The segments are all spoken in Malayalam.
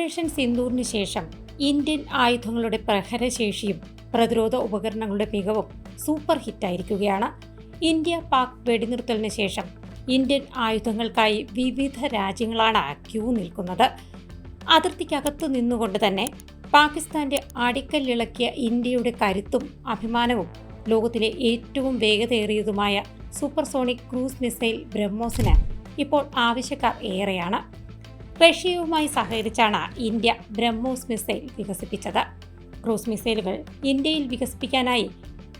ഓപ്പറേഷൻ സിന്ദൂറിന് ശേഷം ഇന്ത്യൻ ആയുധങ്ങളുടെ പ്രഹരശേഷിയും പ്രതിരോധ ഉപകരണങ്ങളുടെ മികവും സൂപ്പർ ഹിറ്റായിരിക്കുകയാണ്. ഇന്ത്യ പാക് വെടിനിർത്തലിന് ശേഷം ഇന്ത്യൻ ആയുധങ്ങൾക്കായി വിവിധ രാജ്യങ്ങളാണ് ക്യൂ നിൽക്കുന്നത്. അതിർത്തിക്കകത്തു നിന്നുകൊണ്ട് തന്നെ പാകിസ്ഥാന്റെ അടിക്കല്ലിളക്കിയ ഇന്ത്യയുടെ കരുത്തും അഭിമാനവും ലോകത്തിലെ ഏറ്റവും വേഗതയേറിയതുമായ സൂപ്പർസോണിക് ക്രൂസ് മിസൈൽ ബ്രഹ്മോസിന് ഇപ്പോൾ ആവശ്യക്കാർ ഏറെയാണ്. റഷ്യയുമായി സഹകരിച്ചാണ് ഇന്ത്യ ബ്രഹ്മോസ് മിസൈൽ വികസിപ്പിച്ചത്. ക്രൂസ് മിസൈലുകൾ ഇന്ത്യയിൽ വികസിപ്പിക്കാനായി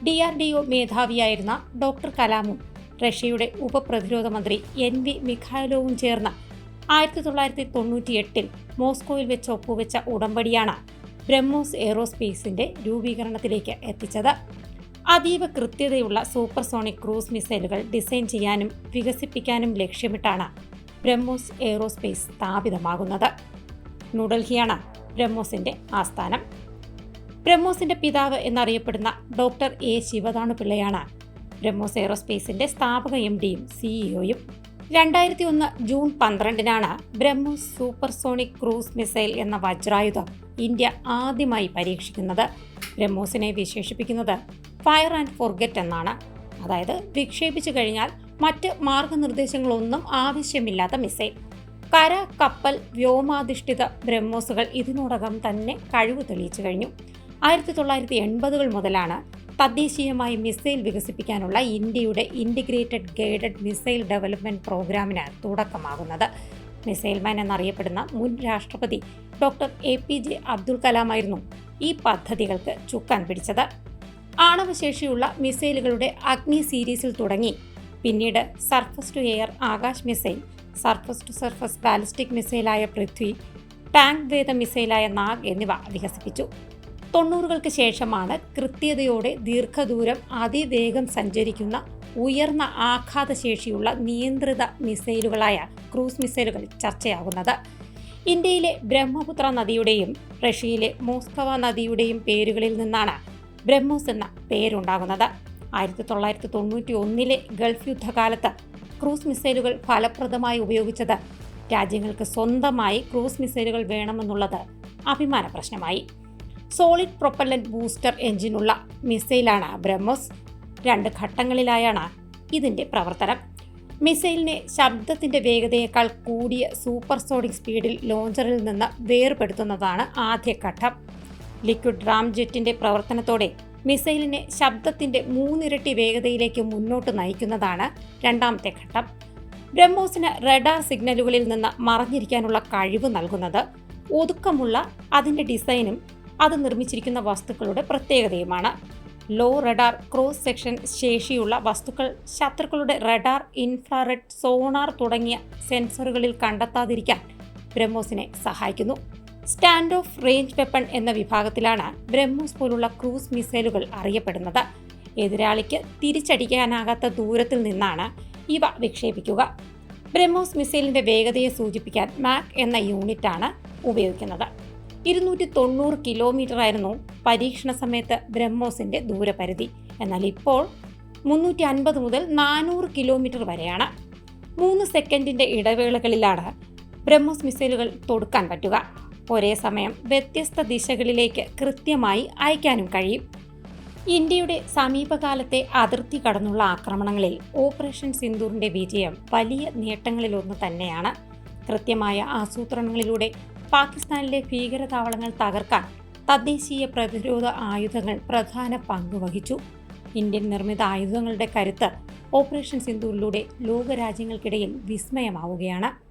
ഡി ആർ ഡി ഒ മേധാവിയായിരുന്ന ഡോക്ടർ കലാമും റഷ്യയുടെ ഉപപ്രതിരോധ മന്ത്രി എൻ വി മിഖായലോവും ചേർന്ന് ആയിരത്തി തൊള്ളായിരത്തി തൊണ്ണൂറ്റിയെട്ടിൽ മോസ്കോയിൽ വെച്ച് ഒപ്പുവെച്ച ഉടമ്പടിയാണ് ബ്രഹ്മോസ് എയറോസ്പേസിന്റെ രൂപീകരണത്തിലേക്ക് എത്തിച്ചത്. അതീവ കൃത്യതയുള്ള സൂപ്പർസോണിക് ക്രൂസ് മിസൈലുകൾ ഡിസൈൻ ചെയ്യാനും വികസിപ്പിക്കാനും ലക്ഷ്യമിട്ടാണ് ബ്രഹ്മോസ് എയ്റോസ്പേസ് സ്ഥാപിതമാകുന്നത്. ന്യൂഡൽഹിയാണ് ബ്രഹ്മോസിന്റെ ആസ്ഥാനം. ബ്രഹ്മോസിന്റെ പിതാവ് എന്നറിയപ്പെടുന്ന ഡോക്ടർ എ ശിവദാണു പിള്ളയാണ് ബ്രഹ്മോസ് എയ്റോസ്പേസിന്റെ സ്ഥാപക എം ഡിയും സിഇഒയും. രണ്ടായിരത്തി ഒന്ന് ജൂൺ പന്ത്രണ്ടിനാണ് ബ്രഹ്മോസ് സൂപ്പർസോണിക് ക്രൂസ് മിസൈൽ എന്ന വജ്രായുധം ഇന്ത്യ ആദ്യമായി പരീക്ഷിക്കുന്നത്. ബ്രഹ്മോസിനെ വിശേഷിപ്പിക്കുന്നത് ഫയർ ആൻഡ് ഫോർഗെറ്റ് എന്നാണ്. അതായത് വിക്ഷേപിച്ചു കഴിഞ്ഞാൽ മറ്റ് മാർഗനിർദ്ദേശങ്ങളൊന്നും ആവശ്യമില്ലാത്ത മിസൈൽ. കര കപ്പൽ വ്യോമാധിഷ്ഠിത ബ്രഹ്മോസുകൾ ഇതിനോടകം തന്നെ കഴിവ് തെളിയിച്ചു കഴിഞ്ഞു. ആയിരത്തി തൊള്ളായിരത്തി എൺപതുകൾ മുതലാണ് തദ്ദേശീയമായി മിസൈൽ വികസിപ്പിക്കാനുള്ള ഇന്ത്യയുടെ ഇന്റിഗ്രേറ്റഡ് ഗൈഡഡ് മിസൈൽ ഡെവലപ്മെന്റ് പ്രോഗ്രാമിന് തുടക്കമാകുന്നത്. മിസൈൽ മാൻ എന്നറിയപ്പെടുന്ന മുൻ രാഷ്ട്രപതി doctor A P J Abdul കലാമായിരുന്നു ഈ പദ്ധതികൾക്ക് ചുക്കാൻ പിടിച്ചത്. ആണവശേഷിയുള്ള മിസൈലുകളുടെ അഗ്നി സീരീസിൽ തുടങ്ങി പിന്നീട് surface to air Akash missile surface to surface ballistic മിസൈലായ Prithvi tank വേദ മിസൈലായ നാഗ് എന്നിവ വികസിപ്പിച്ചു. തൊണ്ണൂറുകൾക്ക് ശേഷമാണ് കൃത്യതയോടെ ദീർഘദൂരം അതിവേഗം സഞ്ചരിക്കുന്ന ഉയർന്ന ആഘാതശേഷിയുള്ള നിയന്ത്രിത മിസൈലുകളായ ക്രൂസ് മിസൈലുകൾ ചർച്ചയാകുന്നത്. ഇന്ത്യയിലെ ബ്രഹ്മപുത്ര നദിയുടെയും റഷ്യയിലെ മോസ്കവ നദിയുടെയും പേരുകളിൽ നിന്നാണ് ബ്രഹ്മോസ് എന്ന പേരുണ്ടാകുന്നത്. ആയിരത്തി തൊള്ളായിരത്തി തൊണ്ണൂറ്റി ഒന്നിലെ ഗൾഫ് യുദ്ധകാലത്ത് ക്രൂസ് മിസൈലുകൾ ഫലപ്രദമായി ഉപയോഗിച്ചത്. രാജ്യങ്ങൾക്ക് സ്വന്തമായി ക്രൂസ് മിസൈലുകൾ വേണമെന്നുള്ളത് അഭിമാന പ്രശ്നമായി. സോളിഡ് പ്രൊപ്പല്ലന്റ് ബൂസ്റ്റർ എഞ്ചിനുള്ള മിസൈലാണ് ബ്രഹ്മോസ്. രണ്ട് ഘട്ടങ്ങളിലായാണ് ഇതിന്റെ പ്രവർത്തനം. മിസൈലിനെ ശബ്ദത്തിന്റെ വേഗതയേക്കാൾ കൂടിയ സൂപ്പർസോണിക് സ്പീഡിൽ ലോഞ്ചറിൽ നിന്ന് വേർപെടുത്തുന്നതാണ് ആദ്യഘട്ടം. ലിക്വിഡ് റാം ജെറ്റിന്റെ പ്രവർത്തനത്തോടെ മിസൈലിനെ ശബ്ദത്തിന്റെ മൂന്നിരട്ടി വേഗതയിലേക്ക് മുന്നോട്ട് നയിക്കുന്നതാണ് രണ്ടാമത്തെ ഘട്ടം. ബ്രഹ്മോസിന് റഡാർ സിഗ്നലുകളിൽ നിന്ന് മറഞ്ഞിരിക്കാനുള്ള കഴിവ് നൽകുന്നത് ഒതുക്കമുള്ള അതിന്റെ ഡിസൈനും അത് നിർമ്മിച്ചിരിക്കുന്ന വസ്തുക്കളുടെ പ്രത്യേകതയുമാണ്. ലോ റഡാർ ക്രോസ് സെക്ഷൻ ശേഷിയുള്ള വസ്തുക്കൾ ശത്രുക്കളുടെ റഡാർ ഇൻഫ്രാറെഡ് സോണാർ തുടങ്ങിയ സെൻസറുകളിൽ കണ്ടെത്താതിരിക്കാൻ ബ്രഹ്മോസിനെ സഹായിക്കുന്നു. സ്റ്റാൻഡ് ഓഫ് റേഞ്ച് വെപ്പൺ എന്ന വിഭാഗത്തിലാണ് ബ്രഹ്മോസ് പോലുള്ള ക്രൂസ് മിസൈലുകൾ അറിയപ്പെടുന്നത്. എതിരാളിക്ക് തിരിച്ചടിക്കാനാകാത്ത ദൂരത്തിൽ നിന്നാണ് ഇവ വിക്ഷേപിക്കുക. ബ്രഹ്മോസ് മിസൈലിന്റെ വേഗതയെ സൂചിപ്പിക്കാൻ മാക് എന്ന യൂണിറ്റാണ് ഉപയോഗിക്കുന്നത്. ഇരുന്നൂറ്റി തൊണ്ണൂറ് കിലോമീറ്റർ ആയിരുന്നു പരീക്ഷണ സമയത്ത് ബ്രഹ്മോസിന്റെ ദൂരപരിധി. എന്നാൽ ഇപ്പോൾ മുന്നൂറ്റി അൻപത് മുതൽ നാനൂറ് കിലോമീറ്റർ വരെയാണ്. മൂന്ന് സെക്കൻഡിന്റെ ഇടവേളകളിലാണ് ബ്രഹ്മോസ് മിസൈലുകൾ തൊടുക്കാൻ പറ്റുക. ഒരേ സമയം വ്യത്യസ്ത ദിശകളിലേക്ക് കൃത്യമായി അയക്കാനും കഴിയും. ഇന്ത്യയുടെ സമീപകാലത്തെ അതിർത്തി കടന്നുള്ള ആക്രമണങ്ങളിൽ ഓപ്പറേഷൻ സിന്ദൂറിന്റെ വിജയം വലിയ നേട്ടങ്ങളിലൊന്ന് തന്നെയാണ്. കൃത്യമായ ആസൂത്രണങ്ങളിലൂടെ പാകിസ്ഥാനിലെ ഭീകരതാവളങ്ങൾ തകർക്കാൻ തദ്ദേശീയ പ്രതിരോധ ആയുധങ്ങൾ പ്രധാന പങ്ക് വഹിച്ചു. ഇന്ത്യൻ നിർമ്മിത ആയുധങ്ങളുടെ കരുത്ത് ഓപ്പറേഷൻ സിന്ദൂറിലൂടെ ലോകരാജ്യങ്ങൾക്കിടയിൽ വിസ്മയമാവുകയാണ്.